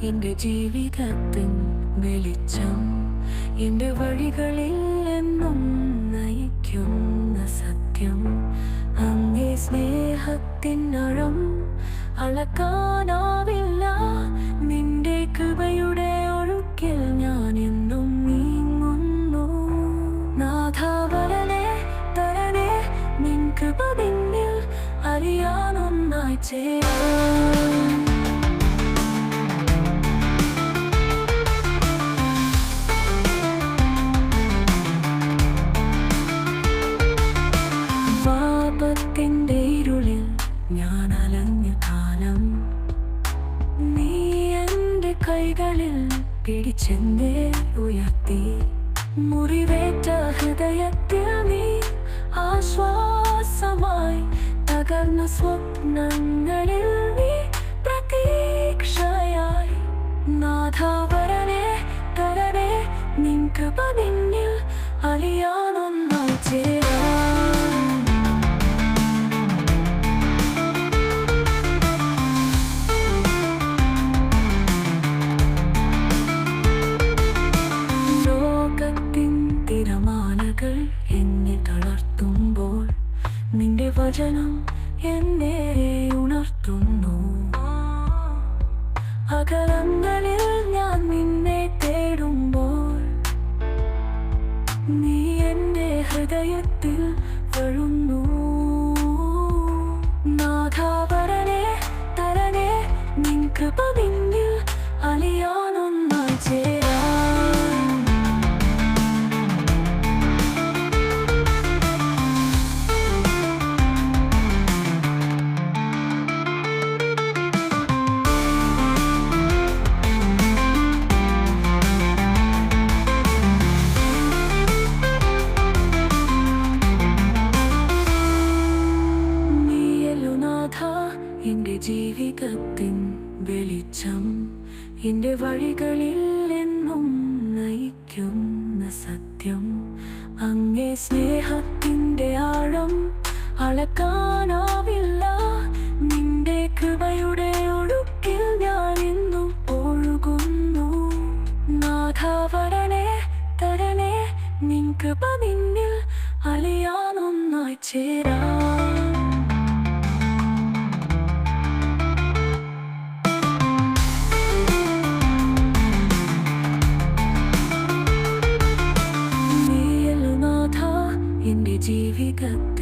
എന്റെ ജീവിതത്തിൻ വെളിച്ചം എന്റെ വഴികളിൽ എന്നും നയിക്കുന്ന സത്യം. അങ്ങേ സ്നേഹത്തിൻ അഴം അളക്കാനാവില്ല. നിന്റെ കൃപയുടെ ഒഴുക്കിൽ ഞാൻ എന്നും നീങ്ങുന്നു. നാഥാവരനെ തരണേ നിൻ കൃപ നിന്നിൽ അറിയാനൊന്നായി ചേരാൻ പിടിച്ചെന്നെ ഉയർത്തി. മുറിവേറ്റ ഹൃദയത്തിൽ നീ ആശ്വാസമായി തകർന്ന സ്വപ്നങ്ങളിൽ നീ പ്രതീക്ഷയായി. നാഥാവരനെ തരനെ നിൻ കൃപ നിന്നിൽ അലിയാനൊന്നായി വചനം എന്നെ ഉണർത്തുന്നു. അകലങ്ങളിൽ ഞാൻ നിന്നെ തേടുമ്പോൾ നീ എന്റെ ഹൃദയത്തിൽ വഴുന്നു. നാഥാപരനെ തരനെ നിൻ കൃപ നിന്നിൽ അലിയാനൊന്നായി എന്റെ ജീവിതത്തിൻ വെളിച്ചം എന്റെ വഴികളിൽ എന്നും നയിക്കുന്ന സത്യം. അങ്ങേ സ്നേഹത്തിന്റെ ആഴം അളക്കാനാവില്ല. നിന്റെ കൃപയുടെ ഒടുക്കിൽ ഞാൻ ഇന്നും ഒഴുകുന്നു. നാഥാവരണേ തരണേ നിൻ കൃപ നിന്നിൽ അലിയാനൊന്നായി ചേരാ. Yeah.